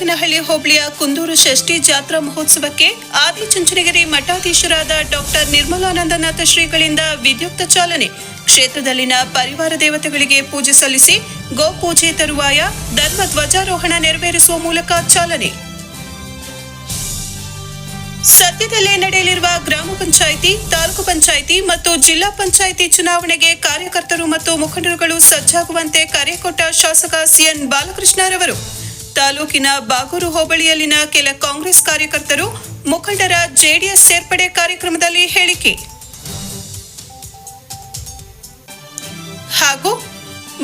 ದಂಡಿಗನಹಳ್ಳಿ ಹೋಬಳಿಯ ಕುಂದೂರು ಷಷ್ಠಿ ಜಾತ್ರಾ ಮಹೋತ್ಸವಕ್ಕೆ ಆದಿಚುಂಚನಗಿರಿ ಮಠಾಧೀಶರಾದ ಡಾಕ್ಟರ್ ನಿರ್ಮಲಾನಂದನಾಥ ಶ್ರೀಗಳಿಂದ ವಿದ್ಯುಕ್ತ ಚಾಲನೆ. ಕ್ಷೇತ್ರದಲ್ಲಿನ ಪರಿವಾರ ದೇವತೆಗಳಿಗೆ ಪೂಜೆ ಸಲ್ಲಿಸಿ ಗೋಪೂಜೆ ತರುವಾಯ ಧರ್ಮ ಧ್ವಜಾರೋಹಣ ನೆರವೇರಿಸುವ ಮೂಲಕ ಚಾಲನೆ. ಸದ್ಯದಲ್ಲೇ ನಡೆಯಲಿರುವ ಗ್ರಾಮ ಪಂಚಾಯಿತಿ, ತಾಲೂಕು ಪಂಚಾಯಿತಿ ಮತ್ತು ಜಿಲ್ಲಾ ಪಂಚಾಯಿತಿ ಚುನಾವಣೆಗೆ ಕಾರ್ಯಕರ್ತರು ಮತ್ತು ಮುಖಂಡರುಗಳು ಸಜ್ಜಾಗುವಂತೆ ಕರೆ ಕೊಟ್ಟ ಶಾಸಕ ಸಿಎನ್ ಬಾಲಕೃಷ್ಣರವರು ತಾಲೂಕಿನ ಬಾಗೂರು ಹೋಬಳಿಯಲ್ಲಿನ ಕೆಲ ಕಾಂಗ್ರೆಸ್ ಕಾರ್ಯಕರ್ತರು ಮುಖಂಡರ ಜೆಡಿಎಸ್ ಸೇರ್ಪಡೆ ಕಾರ್ಯಕ್ರಮದಲ್ಲಿ ಹೇಳಿಕೆ. ಹಾಗೂ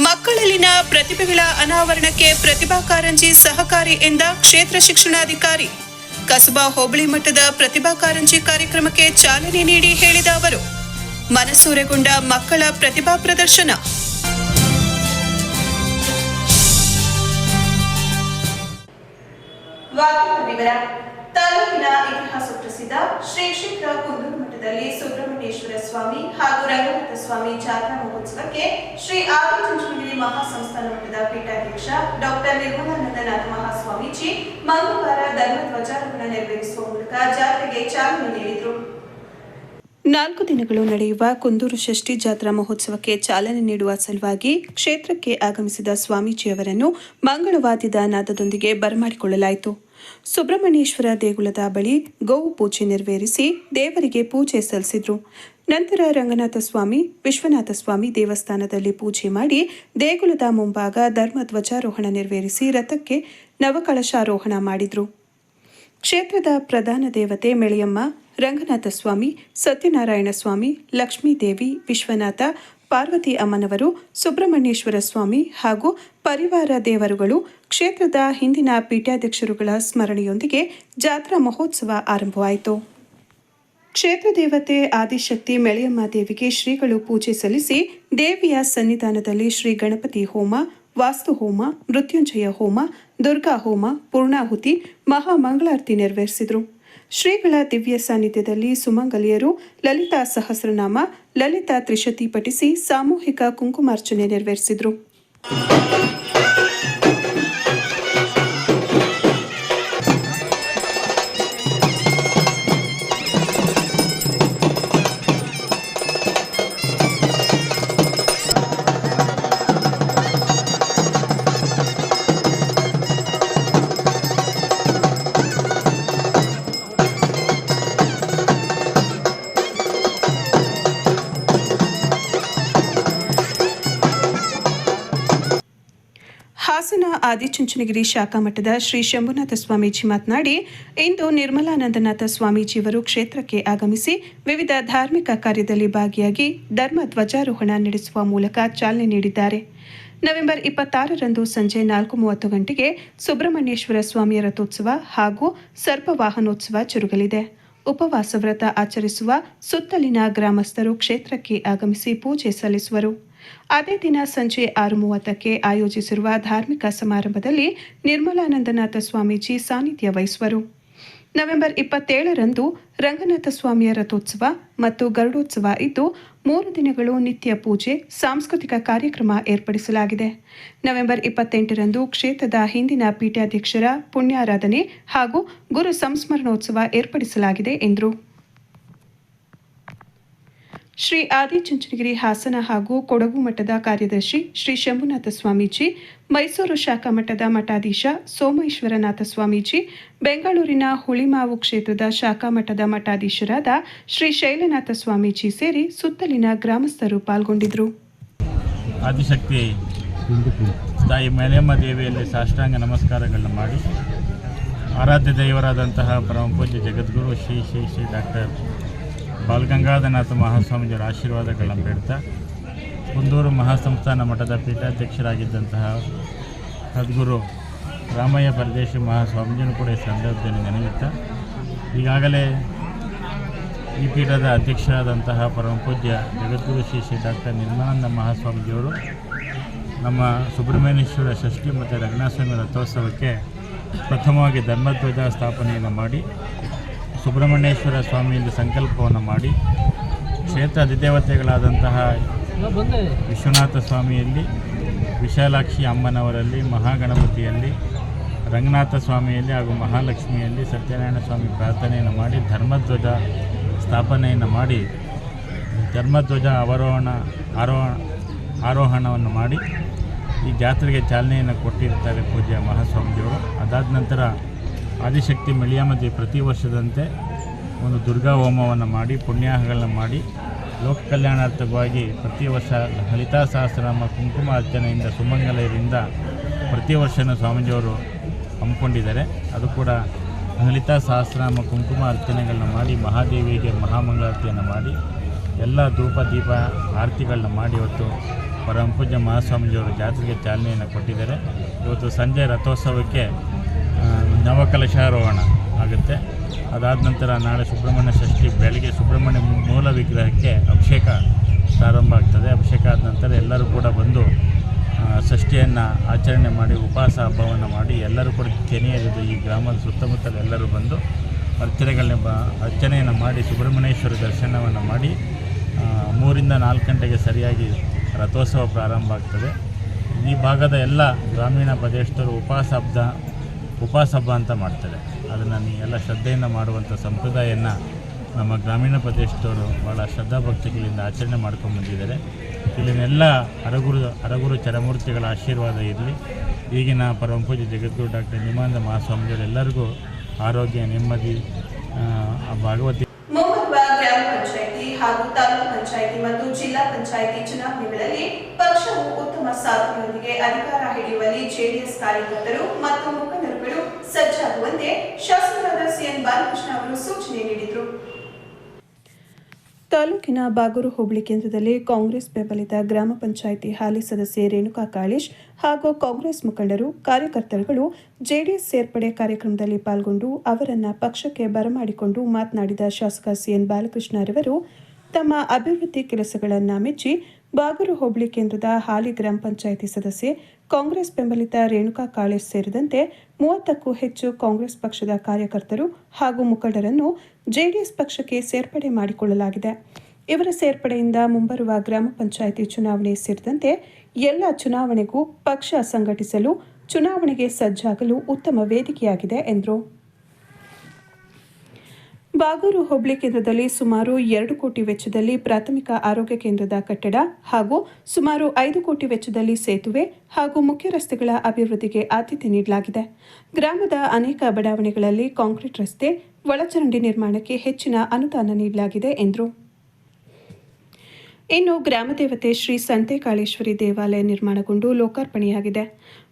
ಮಕ್ಕಳಲ್ಲಿನ ಪ್ರತಿಭೆಗಳ ಅನಾವರಣಕ್ಕೆ ಪ್ರತಿಭಾ ಕಾರಂಜಿ ಸಹಕಾರಿ ಎಂದ ಕ್ಷೇತ್ರ ಶಿಕ್ಷಣಾಧಿಕಾರಿ. ಕಸಬಾ ಹೋಬಳಿ ಮಟ್ಟದ ಪ್ರತಿಭಾ ಕಾರಂಜಿ ಕಾರ್ಯಕ್ರಮಕ್ಕೆ ಚಾಲನೆ ನೀಡಿ ಹೇಳಿದ ಅವರು, ಮನಸೂರೆಗೊಂಡ ಮಕ್ಕಳ ಪ್ರತಿಭಾ ಪ್ರದರ್ಶನ ವಿವರ ತಾಲೂಕಿನ ಇತಿಹಾಸ ಪ್ರಸಿದ್ಧ ಶ್ರೀ ಕ್ಷೇತ್ರ ಕುಂದೂರು ಮಠದಲ್ಲಿ ಸುಬ್ರಹ್ಮಣ್ಯೇಶ್ವರ ಸ್ವಾಮಿ ಹಾಗೂ ರಂಗನಾಥ ಸ್ವಾಮಿ ಜಾತ್ರಾ ಮಹೋತ್ಸವಕ್ಕೆ ಶ್ರೀ ಆದಿಚುಂಚನಗಿರಿ ಮಹಾಸಂಸ್ಥಾನ ಮಠದ ಪೀಠಾಧ್ಯಕ್ಷ ಡಾಕ್ಟರ್ ನಿರ್ಮಲಾನಂದನಾಥ ಮಹಾಸ್ವಾಮೀಜಿ ಮಂಗಳವಾರ ಧರ್ಮ ಧ್ವಜಾರೋಹಣ ನೆರವೇರಿಸುವ ಮೂಲಕ ಜಾತ್ರೆಗೆ ಚಾಲನೆ ನೀಡಿದರು. ನಾಲ್ಕು ದಿನಗಳು ನಡೆಯುವ ಕುಂದೂರು ಷಷ್ಠಿ ಜಾತ್ರಾ ಮಹೋತ್ಸವಕ್ಕೆ ಚಾಲನೆ ನೀಡುವ ಸಲುವಾಗಿ ಕ್ಷೇತ್ರಕ್ಕೆ ಆಗಮಿಸಿದ ಸ್ವಾಮೀಜಿಯವರನ್ನು ಮಂಗಳವಾದ್ಯದ ನಾದದೊಂದಿಗೆ ಬರಮಾಡಿಕೊಳ್ಳಲಾಯಿತು. ಸುಬ್ರಹ್ಮಣ್ಯೇಶ್ವರ ದೇಗುಲದ ಬಳಿ ಗೋವು ಪೂಜೆ ನೆರವೇರಿಸಿ ದೇವರಿಗೆ ಪೂಜೆ ಸಲ್ಲಿಸಿದರು. ನಂತರ ರಂಗನಾಥ ಸ್ವಾಮಿ, ವಿಶ್ವನಾಥ ಸ್ವಾಮಿ ದೇವಸ್ಥಾನದಲ್ಲಿ ಪೂಜೆ ಮಾಡಿ ದೇಗುಲದ ಮುಂಭಾಗ ಧರ್ಮ ಧ್ವಜಾರೋಹಣ ನೆರವೇರಿಸಿ ರಥಕ್ಕೆ ನವಕಳಶಾರೋಹಣ ಮಾಡಿದರು. ಕ್ಷೇತ್ರದ ಪ್ರಧಾನ ದೇವತೆ ಮೆಳಿಯಮ್ಮ, ರಂಗನಾಥ ಸ್ವಾಮಿ, ಸತ್ಯನಾರಾಯಣ ಸ್ವಾಮಿ ಲಕ್ಷ್ಮೀದೇವಿ ವಿಶ್ವನಾಥ, ಪಾರ್ವತಿ ಅಮ್ಮನವರು, ಸುಬ್ರಹ್ಮಣ್ಯೇಶ್ವರ ಸ್ವಾಮಿ ಹಾಗೂ ಪರಿವಾರ ದೇವರುಗಳು ಕ್ಷೇತ್ರದ ಹಿಂದಿನ ಪೀಠಾಧ್ಯಕ್ಷರುಗಳ ಸ್ಮರಣೆಯೊಂದಿಗೆ ಜಾತ್ರಾ ಮಹೋತ್ಸವ ಆರಂಭವಾಯಿತು. ಕ್ಷೇತ್ರ ದೇವತೆ ಆದಿಶಕ್ತಿ ಮೆಳೆಯಮ್ಮ ದೇವಿಗೆ ಶ್ರೀಗಳು ಪೂಜೆ ಸಲ್ಲಿಸಿ ದೇವಿಯ ಸನ್ನಿಧಾನದಲ್ಲಿ ಶ್ರೀ ಗಣಪತಿ ಹೋಮ, ವಾಸ್ತು ಹೋಮ, ಮೃತ್ಯುಂಜಯ ಹೋಮ, ದುರ್ಗಾ ಹೋಮ, ಪೂರ್ಣಾಹುತಿ ಮಹಾಮಂಗಳಾರತಿ ನೆರವೇರಿಸಿದರು. ಶ್ರೀಗಳ ದಿವ್ಯ ಸಾನ್ನಿಧ್ಯದಲ್ಲಿ ಸುಮಂಗಲಿಯರು ಲಲಿತಾ ಸಹಸ್ರನಾಮ, ಲಲಿತಾ ತ್ರಿಶತಿ ಪಠಿಸಿ ಸಾಮೂಹಿಕ ಕುಂಕುಮಾರ್ಚನೆ ನೆರವೇರಿಸಿದರು. ಆದಿಚುಂಚನಗಿರಿ ಶಾಖಾ ಮಠದ ಶ್ರೀ ಶಂಭುನಾಥ ಸ್ವಾಮೀಜಿ ಮಾತನಾಡಿ, ಇಂದು ನಿರ್ಮಲಾನಂದನಾಥ ಸ್ವಾಮೀಜಿಯವರು ಕ್ಷೇತ್ರಕ್ಕೆ ಆಗಮಿಸಿ ವಿವಿಧ ಧಾರ್ಮಿಕ ಕಾರ್ಯದಲ್ಲಿ ಭಾಗಿಯಾಗಿ ಧರ್ಮ ಧ್ವಜಾರೋಹಣ ನಡೆಸುವ ಮೂಲಕ ಚಾಲನೆ ನೀಡಿದ್ದಾರೆ. ನವೆಂಬರ್ ಇಪ್ಪತ್ತಾರರಂದು ಸಂಜೆ ನಾಲ್ಕು ಮೂವತ್ತು ಗಂಟೆಗೆ ಸುಬ್ರಹ್ಮಣ್ಯೇಶ್ವರ ಸ್ವಾಮಿಯ ರಥೋತ್ಸವ ಹಾಗೂ ಸರ್ಪವಾಹನೋತ್ಸವ ಜರುಗಲಿದೆ. ಉಪವಾಸ ವ್ರತ ಆಚರಿಸುವ ಸುತ್ತಲಿನ ಗ್ರಾಮಸ್ಥರು ಕ್ಷೇತ್ರಕ್ಕೆ ಆಗಮಿಸಿ ಪೂಜೆ ಸಲ್ಲಿಸುವರು. ಅದೇ ದಿನ ಸಂಜೆ ಆರು ಮೂವತ್ತಕ್ಕೆ ಆಯೋಜಿಸಿರುವ ಧಾರ್ಮಿಕ ಸಮಾರಂಭದಲ್ಲಿ ನಿರ್ಮಲಾನಂದನಾಥ ಸ್ವಾಮೀಜಿ ಸಾನ್ನಿಧ್ಯ ವಹಿಸುವರು. ನವೆಂಬರ್ ಇಪ್ಪತ್ತೇಳರಂದು ರಂಗನಾಥ ಸ್ವಾಮಿಯ ರಥೋತ್ಸವ ಮತ್ತು ಗರುಡೋತ್ಸವ ಇದ್ದು, ಮೂರು ದಿನಗಳು ನಿತ್ಯ ಪೂಜೆ, ಸಾಂಸ್ಕೃತಿಕ ಕಾರ್ಯಕ್ರಮ ಏರ್ಪಡಿಸಲಾಗಿದೆ. ನವೆಂಬರ್ ಇಪ್ಪತ್ತೆಂಟರಂದು ಕ್ಷೇತ್ರದ ಹಿಂದಿನ ಪೀಠಾಧ್ಯಕ್ಷರ ಪುಣ್ಯಾರಾಧನೆ ಹಾಗೂ ಗುರು ಸಂಸ್ಮರಣೋತ್ಸವ ಏರ್ಪಡಿಸಲಾಗಿದೆ ಎಂದರು. ಶ್ರೀ ಆದಿಚುಂಚನಗಿರಿ ಹಾಸನ ಹಾಗೂ ಕೊಡಗು ಮಠದ ಕಾರ್ಯದರ್ಶಿ ಶ್ರೀ ಶಂಭುನಾಥ ಸ್ವಾಮೀಜಿ, ಮೈಸೂರು ಶಾಖಾ ಮಠದ ಮಠಾಧೀಶ ಸೋಮೇಶ್ವರನಾಥ ಸ್ವಾಮೀಜಿ, ಬೆಂಗಳೂರಿನ ಹುಳಿಮಾವು ಕ್ಷೇತ್ರದ ಶಾಖಾ ಮಠದ ಮಠಾಧೀಶರಾದ ಶ್ರೀ ಶೈಲನಾಥ ಸ್ವಾಮೀಜಿ ಸೇರಿ ಸುತ್ತಲಿನ ಗ್ರಾಮಸ್ಥರು ಪಾಲ್ಗೊಂಡಿದ್ದರು. ಆದಿಶಕ್ತಿ ತಾಯಿ ದೇವಿಯಲ್ಲಿ ಸಾಷ್ಟಾಂಗ ನಮಸ್ಕಾರಗಳನ್ನು ಮಾಡಿ, ಆರಾಧ್ಯ ದೈವರಾದಂತಹ ಪರಮಪೂಜ್ಯ ಜಗದ್ಗುರು ಶ್ರೀ ಶ್ರೀ ಶ್ರೀ ಡಾಕ್ಟರ್ ಬಾಲಗಂಗಾಧರನಾಥ ಮಹಾಸ್ವಾಮೀಜಿಯವರ ಆಶೀರ್ವಾದಗಳನ್ನು ಬೇಡ್ತಾ ಕುಂದೂರು ಮಹಾಸಂಸ್ಥಾನ ಮಠದ ಪೀಠಾಧ್ಯಕ್ಷರಾಗಿದ್ದಂತಹ ಸದ್ಗುರು ರಾಮಯ್ಯ ಪರದೇಶಿ ಮಹಾಸ್ವಾಮೀಜಿಯನ್ನು ಕೂಡ ಈ ಸಂದರ್ಭದಲ್ಲಿ ನೆನೆಯುತ್ತಾ ಈಗಾಗಲೇ ಈ ಪೀಠದ ಅಧ್ಯಕ್ಷರಾದಂತಹ ಪರಮ ಪೂಜ್ಯ ಜಗದ್ಗುರು ಶ್ರೀ ಶ್ರೀ ಡಾಕ್ಟರ್ ನಿರ್ಮಾನಂದ ಮಹಾಸ್ವಾಮೀಜಿಯವರು ನಮ್ಮ ಸುಬ್ರಹ್ಮಣ್ಯೇಶ್ವರ ಷಷ್ಠಿ ಮತ್ತು ರಂಗನಾಥಸ್ವಾಮಿ ರಥೋತ್ಸವಕ್ಕೆ ಪ್ರಥಮವಾಗಿ ಧರ್ಮಧ್ವಜ ಸ್ಥಾಪನೆಯನ್ನು ಮಾಡಿ ಸುಬ್ರಹ್ಮಣ್ಯೇಶ್ವರ ಸ್ವಾಮಿಯಲ್ಲಿ ಸಂಕಲ್ಪವನ್ನು ಮಾಡಿ ಕ್ಷೇತ್ರ ಅಧಿದೇವತೆಗಳಾದಂತಹ ವಿಶ್ವನಾಥ ಸ್ವಾಮಿಯಲ್ಲಿ, ವಿಶಾಲಾಕ್ಷಿ ಅಮ್ಮನವರಲ್ಲಿ, ಮಹಾಗಣಪತಿಯಲ್ಲಿ, ರಂಗನಾಥ ಸ್ವಾಮಿಯಲ್ಲಿ ಹಾಗೂ ಮಹಾಲಕ್ಷ್ಮಿಯಲ್ಲಿ ಸತ್ಯನಾರಾಯಣ ಸ್ವಾಮಿ ಪ್ರಾರ್ಥನೆಯನ್ನು ಮಾಡಿ, ಧರ್ಮಧ್ವಜ ಸ್ಥಾಪನೆಯನ್ನು ಮಾಡಿ, ಧರ್ಮಧ್ವಜ ಅವರೋಹಣ ಆರೋಹ ಆರೋಹಣವನ್ನು ಮಾಡಿ ಈ ಜಾತ್ರೆಗೆ ಚಾಲನೆಯನ್ನು ಕೊಟ್ಟಿರ್ತಾರೆ ಪೂಜ್ಯ ಮಹಾಸ್ವಾಮಿಜಿಯವರು. ಅದಾದ ನಂತರ ಆದಿಶಕ್ತಿ ಮಳಿಯಾಮತಿ ಪ್ರತಿ ವರ್ಷದಂತೆ ಒಂದು ದುರ್ಗಾ ಹೋಮವನ್ನು ಮಾಡಿ, ಪುಣ್ಯಾಹಗಳನ್ನು ಮಾಡಿ, ಲೋಕ ಕಲ್ಯಾಣಾರ್ಥಕವಾಗಿ ಪ್ರತಿ ವರ್ಷ ಲಲಿತಾ ಸಹಸ್ರನಾಮ ಕುಂಕುಮ ಅರ್ಚನೆಯಿಂದ ಸುಮಂಗಲೆಯರಿಂದ ಪ್ರತಿ ವರ್ಷನೂ ಸ್ವಾಮೀಜಿಯವರು ಹಮ್ಮಿಕೊಂಡಿದ್ದಾರೆ. ಅದು ಕೂಡ ಲಲಿತಾ ಸಹಸ್ರನಾಮ ಕುಂಕುಮ ಅರ್ಚನೆಗಳನ್ನ ಮಾಡಿ, ಮಹಾದೇವಿಗೆ ಮಹಾಮಂಗಳಾರತಿಯನ್ನು ಮಾಡಿ, ಎಲ್ಲ ಧೂಪ, ದೀಪ ಆರತಿಗಳನ್ನ ಮಾಡಿ ಇವತ್ತು ಪರಮ ಪೂಜ್ಯ ಮಹಾಸ್ವಾಮೀಜಿಯವರು ಜಾತ್ರೆಗೆ ಚಾಲನೆಯನ್ನು ಕೊಟ್ಟಿದ್ದಾರೆ. ಇವತ್ತು ಸಂಜೆ ರಥೋತ್ಸವಕ್ಕೆ ನವಕಲಶಾರೋಹಣ ಆಗುತ್ತೆ. ಅದಾದ ನಂತರ ನಾಳೆ ಸುಬ್ರಹ್ಮಣ್ಯ ಷಷ್ಠಿ, ಬೆಳಗ್ಗೆ ಸುಬ್ರಹ್ಮಣ್ಯ ಮೂಲ ವಿಗ್ರಹಕ್ಕೆ ಅಭಿಷೇಕ ಪ್ರಾರಂಭ ಆಗ್ತದೆ. ಅಭಿಷೇಕ ಆದ ನಂತರ ಎಲ್ಲರೂ ಕೂಡ ಬಂದು ಷಷ್ಠಿಯನ್ನು ಆಚರಣೆ ಮಾಡಿ, ಉಪವಾಸ ಹಬ್ಬವನ್ನು ಮಾಡಿ, ಎಲ್ಲರೂ ಕೂಡ ಕೆನೆಯಲ್ಲಿದ್ದು ಈ ಗ್ರಾಮದ ಸುತ್ತಮುತ್ತಲು ಎಲ್ಲರೂ ಬಂದು ಅರ್ಚನೆಗಳನ್ನ ಬ, ಅರ್ಚನೆಯನ್ನು ಮಾಡಿ, ಸುಬ್ರಹ್ಮಣ್ಯೇಶ್ವರ ದರ್ಶನವನ್ನು ಮಾಡಿ ಮೂರಿಂದ ನಾಲ್ಕು ಗಂಟೆಗೆ ಸರಿಯಾಗಿ ರಥೋತ್ಸವ ಪ್ರಾರಂಭ ಆಗ್ತದೆ. ಈ ಭಾಗದ ಎಲ್ಲ ಗ್ರಾಮೀಣ ಪ್ರದೇಶದವರು ಉಪವಾಸ ಹಬ್ಬ ಉಪವಾಸ ಹಬ್ಬ ಅಂತ ಮಾಡ್ತಾರೆ. ಅದನ್ನು ಎಲ್ಲ ಶ್ರದ್ಧೆಯಿಂದ ಮಾಡುವಂಥ ಸಂಪ್ರದಾಯವನ್ನು ನಮ್ಮ ಗ್ರಾಮೀಣ ಪ್ರದೇಶದವರು ಭಾಳ ಶ್ರದ್ಧಾಭಕ್ತಿಗಳಿಂದ ಆಚರಣೆ ಮಾಡ್ಕೊಂಡು ಬಂದಿದ್ದಾರೆ. ಇಲ್ಲಿನೆಲ್ಲ ಅರಗುರು ಅರಗುರು ಚರಮೂರ್ತಿಗಳ ಆಶೀರ್ವಾದ ಇರಲಿ. ಈಗಿನ ಪರಮಪೂಜೆ ಜಗದ್ಗುರು ಡಾಕ್ಟರ್ ನಿಮಾನಂದ ಮಹಾಸ್ವಾಮಿಗಳೆಲ್ಲರಿಗೂ ಆರೋಗ್ಯ, ನೆಮ್ಮದಿ ಭಾಗವತಿ ಗ್ರಾಮ ಪಂಚಾಯಿತಿ ಹಾಗೂ ತಾಲೂಕು ಪಂಚಾಯಿತಿ ಮತ್ತು ಜಿಲ್ಲಾ ಪಂಚಾಯಿತಿ ಚುನಾವಣೆಗಳಲ್ಲಿ ಪಕ್ಷವು ಉತ್ತಮ ಸಾಧನೆಯೊಂದಿಗೆ ಅಧಿಕಾರ ಹಿಡಿಯುವಲ್ಲಿ ಜೆಡಿಎಸ್ ಕಾರ್ಯಕರ್ತರು ಮತ್ತು ಮುಖಂಡರುಗಳು ಸಜ್ಜಾಗುವಂತೆ ಶಾಸಕರಾದ ಸಿಎನ್ ಬಾಲಕೃಷ್ಣ ಅವರು ಸೂಚನೆ ನೀಡಿದರು. ತಾಲೂಕಿನ ಬಾಗೂರು ಹೋಬಳಿ ಕೇಂದ್ರದಲ್ಲಿ ಕಾಂಗ್ರೆಸ್ ಬೆಂಬಲಿತ ಗ್ರಾಮ ಪಂಚಾಯಿತಿ ಹಾಲಿ ಸದಸ್ಯೆ ರೇಣುಕಾ ಕಾಳೇಶ್ ಹಾಗೂ ಕಾಂಗ್ರೆಸ್ ಮುಖಂಡರು, ಕಾರ್ಯಕರ್ತರುಗಳು ಜೆಡಿಎಸ್ ಸೇರ್ಪಡೆ ಕಾರ್ಯಕ್ರಮದಲ್ಲಿ ಪಾಲ್ಗೊಂಡು ಅವರನ್ನು ಪಕ್ಷಕ್ಕೆ ಬರಮಾಡಿಕೊಂಡು ಮಾತನಾಡಿದ ಶಾಸಕ ಸಿಎನ್ ಬಾಲಕೃಷ್ಣರವರು, ತಮ್ಮ ಅಭಿವೃದ್ಧಿ ಕೆಲಸಗಳನ್ನು ಮೆಚ್ಚಿ ಬಾಗೂರು ಹೋಬಳಿ ಕೇಂದ್ರದ ಹಾಲಿ ಗ್ರಾಮ ಪಂಚಾಯಿತಿ ಸದಸ್ಯೆ ಕಾಂಗ್ರೆಸ್ ಬೆಂಬಲಿತ ರೇಣುಕಾ ಕಾಳೇಶ್ ಸೇರಿದಂತೆ ಮೂವತ್ತಕ್ಕೂ ಹೆಚ್ಚು ಕಾಂಗ್ರೆಸ್ ಪಕ್ಷದ ಕಾರ್ಯಕರ್ತರು ಹಾಗೂ ಮುಖಂಡರನ್ನು ಜೆಡಿಎಸ್ ಪಕ್ಷಕ್ಕೆ ಸೇರ್ಪಡೆ ಮಾಡಿಕೊಳ್ಳಲಾಗಿದೆ. ಇವರ ಸೇರ್ಪಡೆಯಿಂದ ಮುಂಬರುವ ಗ್ರಾಮ ಪಂಚಾಯಿತಿ ಚುನಾವಣೆ ಸೇರಿದಂತೆ ಎಲ್ಲ ಚುನಾವಣೆಗೂ ಪಕ್ಷ ಸಂಘಟಿಸಲು ಚುನಾವಣೆಗೆ ಸಜ್ಜಾಗಲು ಉತ್ತಮ ವೇದಿಕೆಯಾಗಿದೆ ಎಂದರು. ಬಾಗೂರು ಹೋಬಳಿ ಕೇಂದ್ರದಲ್ಲಿ ಸುಮಾರು ಎರಡು ಕೋಟಿ ವೆಚ್ಚದಲ್ಲಿ ಪ್ರಾಥಮಿಕ ಆರೋಗ್ಯ ಕೇಂದ್ರದ ಕಟ್ಟಡ ಹಾಗೂ ಸುಮಾರು ಐದು ಕೋಟಿ ವೆಚ್ಚದಲ್ಲಿ ಸೇತುವೆ ಹಾಗೂ ಮುಖ್ಯ ರಸ್ತೆಗಳ ಅಭಿವೃದ್ಧಿಗೆ ಆದ್ಯತೆ ನೀಡಲಾಗಿದೆ. ಗ್ರಾಮದ ಅನೇಕ ಬಡಾವಣೆಗಳಲ್ಲಿ ಕಾಂಕ್ರೀಟ್ ರಸ್ತೆ ಒಳಚರಂಡಿ ನಿರ್ಮಾಣಕ್ಕೆ ಹೆಚ್ಚಿನ ಅನುದಾನ ನೀಡಲಾಗಿದೆ ಎಂದರು. ಇನ್ನು ಗ್ರಾಮದೇವತೆ ಶ್ರೀ ಸಂತೆಕಾಳೇಶ್ವರಿ ದೇವಾಲಯ ನಿರ್ಮಾಣಗೊಂಡು ಲೋಕಾರ್ಪಣೆಯಾಗಿದೆ.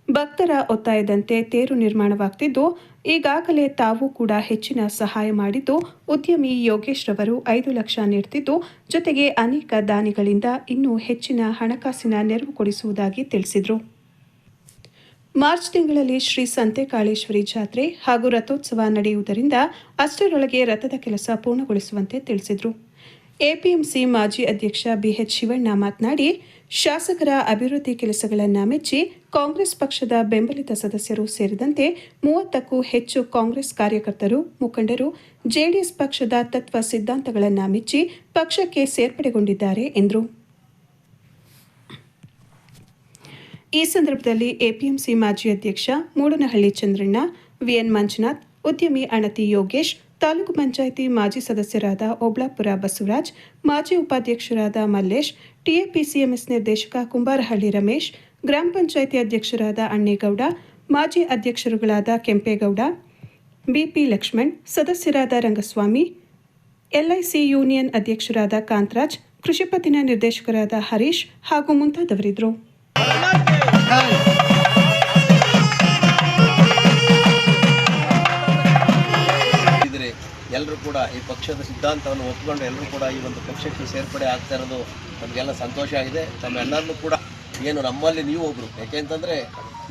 ಭಕ್ತರ ಒತ್ತಾಯದಂತೆ ತೇರು ನಿರ್ಮಾಣವಾಗ್ತಿದ್ದು, ಈಗಾಗಲೇ ತಾವು ಕೂಡ ಹೆಚ್ಚಿನ ಸಹಾಯ ಮಾಡಿದ್ದು, ಉದ್ಯಮಿ ಯೋಗೇಶ್ ರವರು ಐದು ಲಕ್ಷ ನೀಡುತ್ತಿದ್ದು ಜೊತೆಗೆ ಅನೇಕ ದಾನಿಗಳಿಂದ ಇನ್ನೂ ಹೆಚ್ಚಿನ ಹಣಕಾಸಿನ ನೆರವು ಕೊಡಿಸುವುದಾಗಿ ತಿಳಿಸಿದರು. ಮಾರ್ಚ್ ತಿಂಗಳಲ್ಲಿ ಶ್ರೀ ಸಂತೆಕಾಳೇಶ್ವರಿ ಜಾತ್ರೆ ಹಾಗೂ ರಥೋತ್ಸವ ನಡೆಯುವುದರಿಂದ ಅಷ್ಟರೊಳಗೆ ರಥದ ಕೆಲಸ ಪೂರ್ಣಗೊಳಿಸುವಂತೆ ತಿಳಿಸಿದರು. ಎಪಿಎಂಸಿ ಮಾಜಿ ಅಧ್ಯಕ್ಷ ಬಿಎಚ್ ಶಿವಣ್ಣ ಮಾತನಾಡಿ, ಶಾಸಕರ ಅಭಿವೃದ್ಧಿ ಕೆಲಸಗಳನ್ನು ಮೆಚ್ಚಿ ಕಾಂಗ್ರೆಸ್ ಪಕ್ಷದ ಬೆಂಬಲಿತ ಸದಸ್ಯರು ಸೇರಿದಂತೆ ಮೂವತ್ತಕ್ಕೂ ಹೆಚ್ಚು ಕಾಂಗ್ರೆಸ್ ಕಾರ್ಯಕರ್ತರು, ಮುಖಂಡರು, ಜೆಡಿಎಸ್ ಪಕ್ಷದ ತತ್ವ ಸಿದ್ಧಾಂತಗಳನ್ನು ಮೆಚ್ಚಿ ಪಕ್ಷಕ್ಕೆ ಸೇರ್ಪಡೆಗೊಂಡಿದ್ದಾರೆ ಎಂದರು. ಈ ಸಂದರ್ಭದಲ್ಲಿ ಎಪಿಎಂಸಿ ಮಾಜಿ ಅಧ್ಯಕ್ಷ ಮೂಡನಹಳ್ಳಿ ಚಂದ್ರಣ್ಣ, ವಿಎನ್ ಮಂಜುನಾಥ್, ಉದ್ಯಮಿ ಅಣತಿ ಯೋಗೇಶ್, ತಾಲೂಕು ಪಂಚಾಯಿತಿ ಮಾಜಿ ಸದಸ್ಯರಾದ ಓಬ್ಲಾಪುರ ಬಸವರಾಜ್, ಮಾಜಿ ಉಪಾಧ್ಯಕ್ಷರಾದ ಮಲ್ಲೇಶ್, ಟಿಎಪಿಸಿಎಂಎಸ್ ನಿರ್ದೇಶಕ ಕುಂಬಾರಹಳ್ಳಿ ರಮೇಶ್ ಗ್ರಾಮ ಪಂಚಾಯಿತಿ ಅಧ್ಯಕ್ಷರಾದ ಅಣ್ಣೇಗೌಡ, ಮಾಜಿ ಅಧ್ಯಕ್ಷರುಗಳಾದ ಕೆಂಪೇಗೌಡ, ಬಿಪಿ ಲಕ್ಷ್ಮಣ್, ಸದಸ್ಯರಾದ ರಂಗಸ್ವಾಮಿ, ಎಲ್ಐಸಿ ಯೂನಿಯನ್ ಅಧ್ಯಕ್ಷರಾದ ಕಾಂತರಾಜ್, ಕೃಷಿ ಪತ್ತಿನ ನಿರ್ದೇಶಕರಾದ ಹರೀಶ್ ಹಾಗೂ ಮುಂತಾದವರಿದ್ದರು. ಎಲ್ಲರೂ ಕೂಡ ಈ ಪಕ್ಷದ ಸಿದ್ಧಾಂತವನ್ನು ಒಪ್ಪಿಕೊಂಡು ಎಲ್ಲರೂ ಕೂಡ ಈ ಒಂದು ಪಕ್ಷಕ್ಕೆ ಸೇರ್ಪಡೆ ಆಗ್ತಾ ಇರೋದು ನಮಗೆಲ್ಲ ಸಂತೋಷ ಆಗಿದೆ. ತಮ್ಮೆಲ್ಲರನ್ನೂ ಕೂಡ ಏನು, ನಮ್ಮಲ್ಲಿ ನೀವು ಒಬ್ಬರು ಯಾಕೆಂತಂದರೆ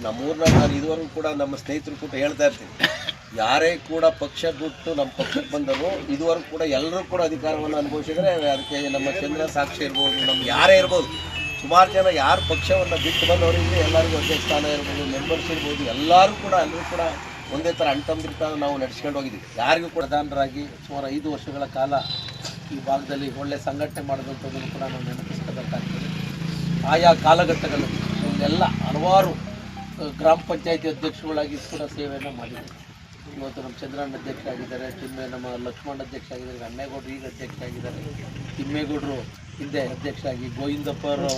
ನಮ್ಮೂರಿನ ನಾನು ಇದುವರೆಗೂ ಕೂಡ ನಮ್ಮ ಸ್ನೇಹಿತರು ಕೂಡ ಹೇಳ್ತಾ ಇರ್ತೀನಿ. ಯಾರೇ ಕೂಡ ಪಕ್ಷ ಬಿಟ್ಟು ನಮ್ಮ ಪಕ್ಷಕ್ಕೆ ಬಂದರು, ಇದುವರೆಗೂ ಕೂಡ ಎಲ್ಲರೂ ಕೂಡ ಅಧಿಕಾರವನ್ನು ಅನುಭವಿಸಿದರೆ ಅದಕ್ಕೆ ನಮ್ಮ ಚಂದ್ರ ಸಾಕ್ಷಿ ಇರ್ಬೋದು ನಮ್ಗೆ ಯಾರೇ ಇರ್ಬೋದು. ಸುಮಾರು ಜನ ಯಾರು ಪಕ್ಷವನ್ನು ಬಿಟ್ಟು ಬಂದವರಿಗೆ ಎಲ್ಲರಿಗೂ ಒಂದೇ ಸ್ಥಾನ ಇರ್ಬೋದು ಮೆಂಬರ್ಸ್ ಇರ್ಬೋದು, ಎಲ್ಲರೂ ಕೂಡ ಎಲ್ಲರೂ ಕೂಡ ಒಂದೇ ಥರ ಅಂಟಂದಿರ್ತಾ ನಾವು ನಡೆಸ್ಕೊಂಡು ಹೋಗಿದ್ದೀವಿ. ಯಾರಿಗೂ ಕೂಡ ದಾನರಾಗಿ ಸುಮಾರು ಐದು ವರ್ಷಗಳ ಕಾಲ ಈ ಭಾಗದಲ್ಲಿ ಒಳ್ಳೆ ಸಂಘಟನೆ ಮಾಡಿದಂಥದ್ದನ್ನು ಕೂಡ ನಾವು ನೆನಪಿಸ್ಕೋಬೇಕಾಗ್ತದೆ ಆಯಾ ಕಾಲಘಟ್ಟಗಳಲ್ಲಿ ಇವನ್ನೆಲ್ಲ ಹಲವಾರು ಗ್ರಾಮ ಪಂಚಾಯತಿ ಅಧ್ಯಕ್ಷರುಗಳಾಗಿ ಕೂಡ ಸೇವೆಯನ್ನು ಮಾಡಿದ್ದಾರೆ ಇವತ್ತು ನಮ್ಮ ಚಂದ್ರಣ್ಣ ಅಧ್ಯಕ್ಷ ಆಗಿದ್ದಾರೆ, ತಿಮ್ಮೆ ನಮ್ಮ ಲಕ್ಷ್ಮಣ ಅಧ್ಯಕ್ಷ ಆಗಿದ್ದಾರೆ, ಅಣ್ಣೇಗೌಡರು ಈಗ ಅಧ್ಯಕ್ಷ ಆಗಿದ್ದಾರೆ. ತಿಮ್ಮೇಗೌಡರು ಹಿಂದೆ ಅಧ್ಯಕ್ಷ ಆಗಿ, ಗೋವಿಂದಪ್ಪರು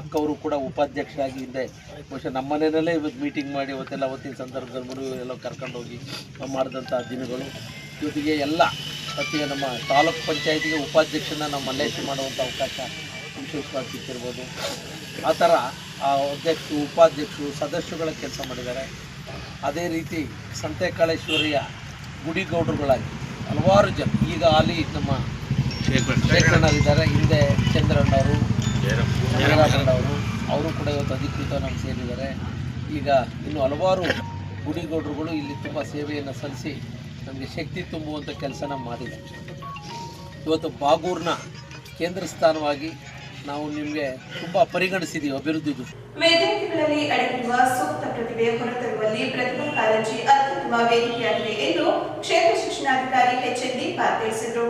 ಅಕ್ಕವರು ಕೂಡ ಉಪಾಧ್ಯಕ್ಷರಾಗಿ ಹಿಂದೆ. ಬಹುಶಃ ನಮ್ಮ ಮನೆಯಲ್ಲೇ ಇವತ್ತು ಮೀಟಿಂಗ್ ಮಾಡಿ ಇವತ್ತೆಲ್ಲ ಅವತ್ತಿನ ಸಂದರ್ಭದಲ್ಲಿ ಎಲ್ಲ ಕರ್ಕೊಂಡೋಗಿ ಮಾಡಿದಂಥ ದಿನಗಳು. ಜೊತೆಗೆ ಎಲ್ಲ ಮತ್ತೆ ನಮ್ಮ ತಾಲೂಕ್ ಪಂಚಾಯತಿಗೆ ಉಪಾಧ್ಯಕ್ಷನ ನಾವು ಮಲ್ಲೇಶ್ ಮಾಡುವಂಥ ಅವಕಾಶ ವಿಶೇಷವಾಗಿ ಸಿಕ್ಕಿರ್ಬೋದು ಆ ಥರ ಆ ಅಧ್ಯಕ್ಷರು ಉಪಾಧ್ಯಕ್ಷರು ಸದಸ್ಯರುಗಳ ಕೆಲಸ ಮಾಡಿದ್ದಾರೆ. ಅದೇ ರೀತಿ ಸಂತೆಕಾಳೇಶ್ವರಿಯ ಗುಡಿಗೌಡರುಗಳಾಗಿ ಹಲವಾರು ಜನ ಈಗ ಅಲ್ಲಿ ನಮ್ಮ ಶೇಖರಣ್ಣರಿದ್ದಾರೆ. ಹಿಂದೆ ಚಂದ್ರಣ್ಣವರು ಅವರು ಅವರು ಕೂಡ ಇವತ್ತು ಅಧಿಕೃತ ಸೇರಿದ್ದಾರೆ. ಈಗ ಇನ್ನು ಹಲವಾರು ಗುಡಿಗೌಡರುಗಳು ಇಲ್ಲಿ ತುಂಬ ಸೇವೆಯನ್ನು ಸಲ್ಲಿಸಿ ನಮಗೆ ಶಕ್ತಿ ತುಂಬುವಂಥ ಕೆಲಸನ ಮಾಡಿದ್ದಾರೆ. ಇವತ್ತು ಬಾಗೂರ್ನ ಕೇಂದ್ರ ಸ್ಥಾನವಾಗಿ ನಾವು ನಿಮಗೆ ತುಂಬಾ ಪರಿಗಣಿಸಿದೀವಿ ಅಭಿವೃದ್ಧಿ ದೃಷ್ಟಿ ವಿದ್ಯಾರ್ಥಿಗಳಲ್ಲಿ ಅಡಗಿರುವ ಸೂಕ್ತ ಪ್ರತಿಭೆ ಹೊರತರುವಲ್ಲಿ ಪ್ರತಿಭಾ ಕಾರಂಜಿ ಅತ್ಯುತ್ತಮ ವೇದಿಕೆಯಾಗಿದೆ ಎಂದು ಕ್ಷೇತ್ರ ಶಿಕ್ಷಣಾಧಿಕಾರಿ ಎಚ್ ಎನ್ ದೀಪಾ ತಿಳಿಸಿದರು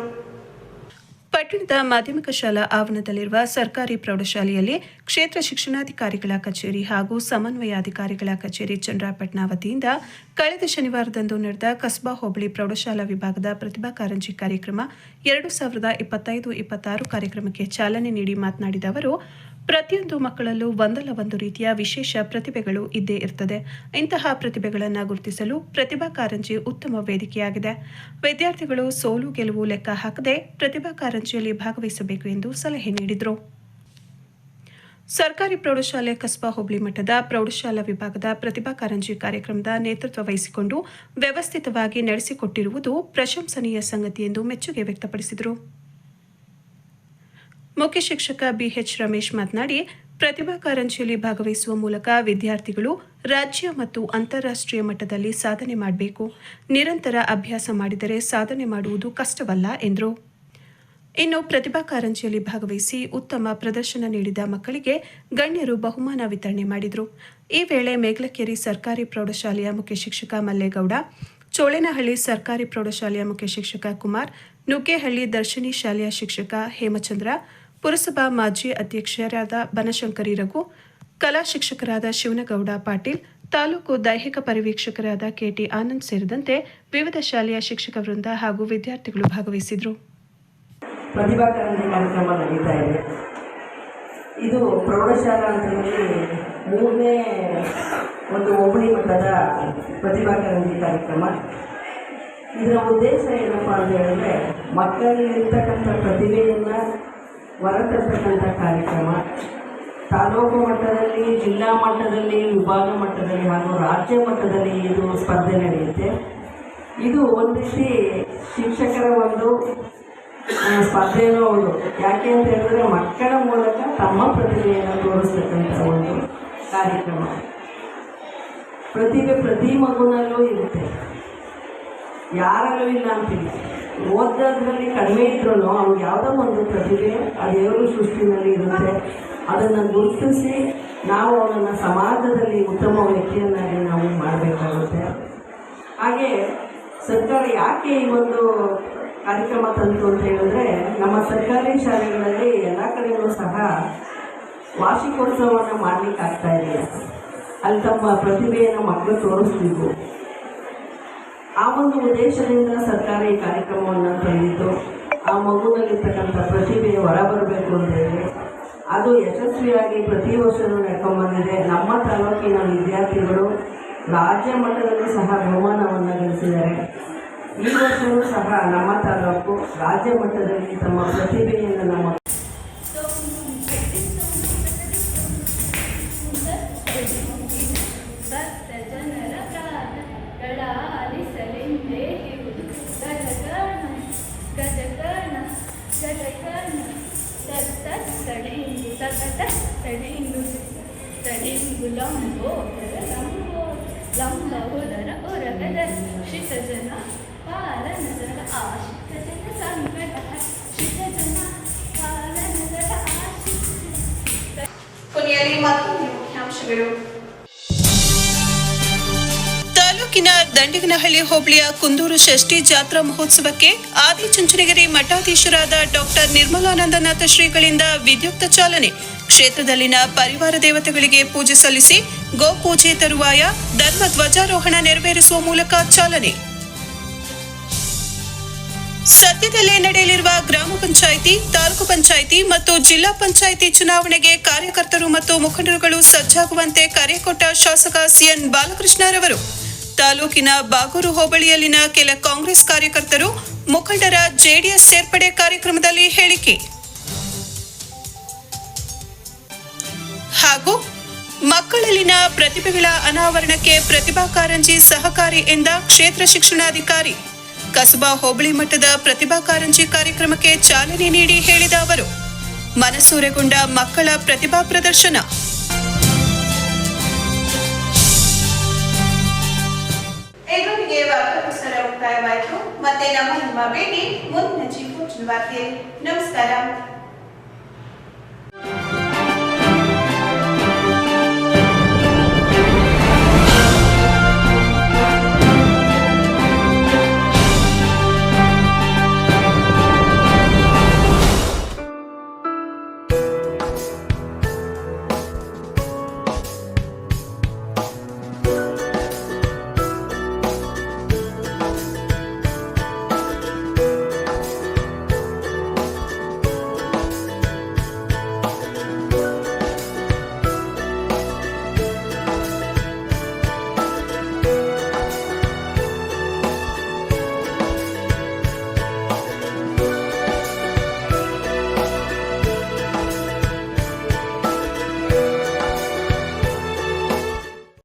ಪಟ್ಟಣದ ಮಾಧ್ಯಮಿಕ ಶಾಲಾ ಆವರಣದಲ್ಲಿರುವ ಸರ್ಕಾರಿ ಪ್ರೌಢಶಾಲೆಯಲ್ಲಿ ಕ್ಷೇತ್ರ ಶಿಕ್ಷಣಾಧಿಕಾರಿಗಳ ಕಚೇರಿ ಹಾಗೂ ಸಮನ್ವಯಾಧಿಕಾರಿಗಳ ಕಚೇರಿ ಚಂದ್ರಾಪಟ್ಟಣ ವತಿಯಿಂದ ಕಳೆದ ಶನಿವಾರದಂದು ನಡೆದ ಕಸ್ಬಾ ಹೋಬಳಿ ಪ್ರೌಢಶಾಲಾ ವಿಭಾಗದ ಪ್ರತಿಭಾ ಕಾರಂಜಿ ಕಾರ್ಯಕ್ರಮ ಎರಡು ಸಾವಿರದ ಇಪ್ಪತ್ತೈದು ಇಪ್ಪತ್ತಾರು ಕಾರ್ಯಕ್ರಮಕ್ಕೆ ಚಾಲನೆ ನೀಡಿ ಮಾತನಾಡಿದ ಅವರು, ಪ್ರತಿಯೊಂದು ಮಕ್ಕಳಲ್ಲೂ ಒಂದಲ್ಲ ಒಂದು ರೀತಿಯ ವಿಶೇಷ ಪ್ರತಿಭೆಗಳು ಇದ್ದೇ ಇರ್ತದೆ. ಇಂತಹ ಪ್ರತಿಭೆಗಳನ್ನು ಗುರುತಿಸಲು ಪ್ರತಿಭಾ ಕಾರಂಜಿ ಉತ್ತಮ ವೇದಿಕೆಯಾಗಿದೆ. ವಿದ್ಯಾರ್ಥಿಗಳು ಸೋಲು ಗೆಲುವು ಲೆಕ್ಕ ಹಾಕದೆ ಪ್ರತಿಭಾ ಕಾರಂಜಿಯಲ್ಲಿ ಭಾಗವಹಿಸಬೇಕು ಎಂದು ಸಲಹೆ ನೀಡಿದರು. ಸರ್ಕಾರಿ ಪ್ರೌಢಶಾಲೆ ಕಸ್ಬಾ ಹೋಬಳಿ ಮಟ್ಟದ ಪ್ರೌಢಶಾಲಾ ವಿಭಾಗದ ಪ್ರತಿಭಾ ಕಾರಂಜಿ ಕಾರ್ಯಕ್ರಮದ ನೇತೃತ್ವ ವಹಿಸಿಕೊಂಡು ವ್ಯವಸ್ಥಿತವಾಗಿ ನಡೆಸಿಕೊಟ್ಟಿರುವುದು ಪ್ರಶಂಸನೀಯ ಸಂಗತಿ ಎಂದು ಮೆಚ್ಚುಗೆ ವ್ಯಕ್ತಪಡಿಸಿದರು. ಮುಖ್ಯ ಶಿಕ್ಷಕ ಬಿಎಚ್ ರಮೇಶ್ ಮಾತನಾಡಿ, ಪ್ರತಿಭಾ ಕಾರಂಜಿಯಲ್ಲಿ ಭಾಗವಹಿಸುವ ಮೂಲಕ ವಿದ್ಯಾರ್ಥಿಗಳು ರಾಜ್ಯ ಮತ್ತು ಅಂತಾರಾಷ್ಟ್ರೀಯ ಮಟ್ಟದಲ್ಲಿ ಸಾಧನೆ ಮಾಡಬೇಕು. ನಿರಂತರ ಅಭ್ಯಾಸ ಮಾಡಿದರೆ ಸಾಧನೆ ಮಾಡುವುದು ಕಷ್ಟವಲ್ಲ, ಎಂದರು. ಇನ್ನು ಪ್ರತಿಭಾ ಕಾರಂಜಿಯಲ್ಲಿ ಭಾಗವಹಿಸಿ ಉತ್ತಮ ಪ್ರದರ್ಶನ ನೀಡಿದ ಮಕ್ಕಳಿಗೆ ಗಣ್ಯರು ಬಹುಮಾನ ವಿತರಣೆ ಮಾಡಿದರು. ಈ ವೇಳೆ ಮೇಗ್ಲಕೇರಿ ಸರ್ಕಾರಿ ಪ್ರೌಢಶಾಲೆಯ ಮುಖ್ಯ ಶಿಕ್ಷಕ ಮಲ್ಲೇಗೌಡ, ಚೋಳೆನಹಳ್ಳಿ ಸರ್ಕಾರಿ ಪ್ರೌಢಶಾಲೆಯ ಮುಖ್ಯ ಶಿಕ್ಷಕ ಕುಮಾರ್, ನುಗ್ಗೇಹಳ್ಳಿ ದರ್ಶಿನಿ ಶಾಲೆಯ ಶಿಕ್ಷಕ ಹೇಮಚಂದ್ರ, ಪುರಸಭಾ ಮಾಜಿ ಅಧ್ಯಕ್ಷರಾದ ಬನಶಂಕರಿ ರಘು, ಕಲಾ ಶಿಕ್ಷಕರಾದ ಶಿವನಗೌಡ ಪಾಟೀಲ್, ತಾಲೂಕು ದೈಹಿಕ ಪರಿವೀಕ್ಷಕರಾದ ಕೆಟಿ ಆನಂದ್ ಸೇರಿದಂತೆ ವಿವಿಧ ಶಾಲೆಯ ಶಿಕ್ಷಕ ವೃಂದ ಹಾಗೂ ವಿದ್ಯಾರ್ಥಿಗಳು ಭಾಗವಹಿಸಿದರು. ಪ್ರತಿಭಾ ಕಾರಂಜಿ ಕಾರ್ಯಕ್ರಮ ನಡೀತಾ ಇದೆ. ಇದು ಪ್ರೌಢಶಾಲಾ ಹಂತದಲ್ಲಿ ಮೂರನೇ ಒಂದು ಹೋಬಳಿ ಮಟ್ಟದ ಪ್ರತಿಭಾ ಕಾರಂಜಿ ಕಾರ್ಯಕ್ರಮ. ಇದರ ಉದ್ದೇಶ ಏನಪ್ಪ ಅಂತ ಹೇಳಿದ್ರೆ ಮಕ್ಕಳಲ್ಲಿರ್ತಕ್ಕಂಥ ಪ್ರತಿಭೆಯನ್ನು ಹೊರತರ್ತಕ್ಕಂಥ ಕಾರ್ಯಕ್ರಮ. ತಾಲೂಕು ಮಟ್ಟದಲ್ಲಿ, ಜಿಲ್ಲಾ ಮಟ್ಟದಲ್ಲಿ, ವಿಭಾಗ ಮಟ್ಟದಲ್ಲಿ ಹಾಗೂ ರಾಜ್ಯ ಮಟ್ಟದಲ್ಲಿ ಇದು ಸ್ಪರ್ಧೆ ನಡೆಯುತ್ತೆ. ಇದು ಒಂದಿಷ್ಟು ಶಿಕ್ಷಕರ ಒಂದು ಆ, ಸ್ಪರ್ಧೆನೂ ಹೌದು ಯಾಕೆ ಅಂತ ಹೇಳಿದ್ರೆ ಮಕ್ಕಳ ಮೂಲಕ ತಮ್ಮ ಪ್ರತಿಭೆಯನ್ನು ತೋರಿಸ್ತಕ್ಕಂಥ ಒಂದು ಕಾರ್ಯಕ್ರಮ. ಪ್ರತಿಭೆ ಪ್ರತಿ ಮಗುನಲ್ಲೂ ಇರುತ್ತೆ. ಯಾರಲ್ಲೂ ಇಲ್ಲ ಅಂತಿಲ್ಲ. ಓದೋದ್ರಲ್ಲಿ ಕಡಿಮೆ ಇದ್ರೂ ಅವ್ನಿಗೆ ಯಾವುದೋ ಒಂದು ಪ್ರತಿಭೆ ಆ ದೇವರು ಸೃಷ್ಟಿನಲ್ಲಿ ಇರುತ್ತೆ. ಅದನ್ನು ಗುರುತಿಸಿ ನಾವು ಅವನನ್ನ ಸಮಾಜದಲ್ಲಿ ಉತ್ತಮ ವ್ಯಕ್ತಿಯನ್ನಾಗಿ ನಾವು ಮಾಡಬೇಕಾಗುತ್ತೆ. ಹಾಗೆ ಸರ್ಕಾರ ಯಾಕೆ ಈ ಒಂದು ಕಾರ್ಯಕ್ರಮ ತಂತು ಅಂತ ಹೇಳಿದ್ರೆ, ನಮ್ಮ ಸರ್ಕಾರಿ ಶಾಲೆಗಳಲ್ಲಿ ಎಲ್ಲ ಕಡೆಯೂ ಸಹ ವಾರ್ಷಿಕೋತ್ಸವವನ್ನು ಮಾಡಲಿಕ್ಕೆ ಆಗ್ತಾ ಇದೆ. ಅಲ್ಲಿ ತಮ್ಮ ಪ್ರತಿಭೆಯನ್ನು ಮಕ್ಕಳು ತೋರಿಸ್ತಿದ್ವು ಆ ಒಂದು ಉದ್ದೇಶದಿಂದ ಸರ್ಕಾರ ಈ ಕಾರ್ಯಕ್ರಮವನ್ನು ತಂದಿದ್ದು ಆ ಮಗುನಲ್ಲಿರ್ತಕ್ಕಂಥ ಪ್ರತಿಭೆ ಹೊರಬರಬೇಕು ಅಂತ ಹೇಳಿ. ಅದು ಯಶಸ್ವಿಯಾಗಿ ಪ್ರತಿ ವರ್ಷವೂ ನಡ್ಕೊಂಡ್ಬಂದಿದೆ. ನಮ್ಮ ತಾಲೂಕಿನ ವಿದ್ಯಾರ್ಥಿಗಳು ರಾಜ್ಯ ಮಟ್ಟದಲ್ಲೂ ಸಹ ಬಹುಮಾನವನ್ನು ಗಳಿಸಿದ್ದಾರೆ. ವರ್ಷವೂ ಸಹ ನಮ್ಮ ತಾಲೂಕು ರಾಜ್ಯ ಮಟ್ಟದಲ್ಲಿ ತಮ್ಮ ಪ್ರತಿಭೆಯನ್ನು ನಮ್ಮ ಲಂಬೋದರ ಲಂಬೋ ಲಂಬೋದರ ಪಾಲನದರ ಆಶಿತ ಜನ ತಾಲೂಕಿನ ದಂಡಿಗನಹಳ್ಳಿ ಹೋಬಳಿಯ ಕುಂದೂರು ಷಷ್ಠಿ ಜಾತ್ರಾ ಮಹೋತ್ಸವಕ್ಕೆ ಆದಿಚುಂಚನಗಿರಿ ಮಠಾಧೀಶರಾದ ಡಾಕ್ಟರ್ ನಿರ್ಮಲಾನಂದನಾಥ ಶ್ರೀಗಳಿಂದ ವಿದ್ಯುಕ್ತ ಚಾಲನೆ. ಕ್ಷೇತ್ರದಲ್ಲಿನ ಪರಿವಾರ ದೇವತೆಗಳಿಗೆ ಪೂಜೆ ಸಲ್ಲಿಸಿ ಗೋಪೂಜೆ ತರುವಾಯ ಧರ್ಮ ಧ್ವಜಾರೋಹಣ ನೆರವೇರಿಸುವ ಮೂಲಕ ಚಾಲನೆ. ಸದ್ಯದಲ್ಲೇ ನಡೆಯಲಿರುವ ಗ್ರಾಮ ಪಂಚಾಯಿತಿ, ತಾಲೂಕು ಪಂಚಾಯಿತಿ ಮತ್ತು ಜಿಲ್ಲಾ ಪಂಚಾಯಿತಿ ಚುನಾವಣೆಗೆ ಕಾರ್ಯಕರ್ತರು ಮತ್ತು ಮುಖಂಡರುಗಳು ಸಜ್ಜಾಗುವಂತೆ ಕರೆ ಕೊಟ್ಟ ಶಾಸಕ ಸಿಎನ್ ಬಾಲಕೃಷ್ಣರವರು ತಾಲೂಕಿನ ಬಾಗೂರು ಹೋಬಳಿಯಲ್ಲಿನ ಕೆಲ ಕಾಂಗ್ರೆಸ್ ಕಾರ್ಯಕರ್ತರು ಮುಖಂಡರ ಜೆಡಿಎಸ್ ಸೇರ್ಪಡೆ ಕಾರ್ಯಕ್ರಮದಲ್ಲಿ ಹೇಳಿಕೆ. ಹಾಗೂ ಮಕ್ಕಳಲ್ಲಿನ ಪ್ರತಿಭೆಗಳ ಅನಾವರಣಕ್ಕೆ ಪ್ರತಿಭಾ ಕಾರಂಜಿ ಸಹಕಾರಿ ಎಂದ ಕ್ಷೇತ್ರ ಶಿಕ್ಷಣಾಧಿಕಾರಿ. ಕಸಬಾ ಹೋಬಳಿ ಮಟ್ಟದ ಪ್ರತಿಭಾ ಕಾರಂಜಿ ಕಾರ್ಯಕ್ರಮಕ್ಕೆ ಚಾಲನೆ ನೀಡಿ ಹೇಳಿದ ಅವರು, ಮನಸೂರೆಗೊಂಡ ಮಕ್ಕಳ ಪ್ರತಿಭಾ ಪ್ರದರ್ಶನ. ಮತ್ತೆ ನಮ್ಮ ನಿಮ್ಮ ಭೇಟಿ ಮುಂದಿನ ಜೀವ ನಮಸ್ಕಾರ.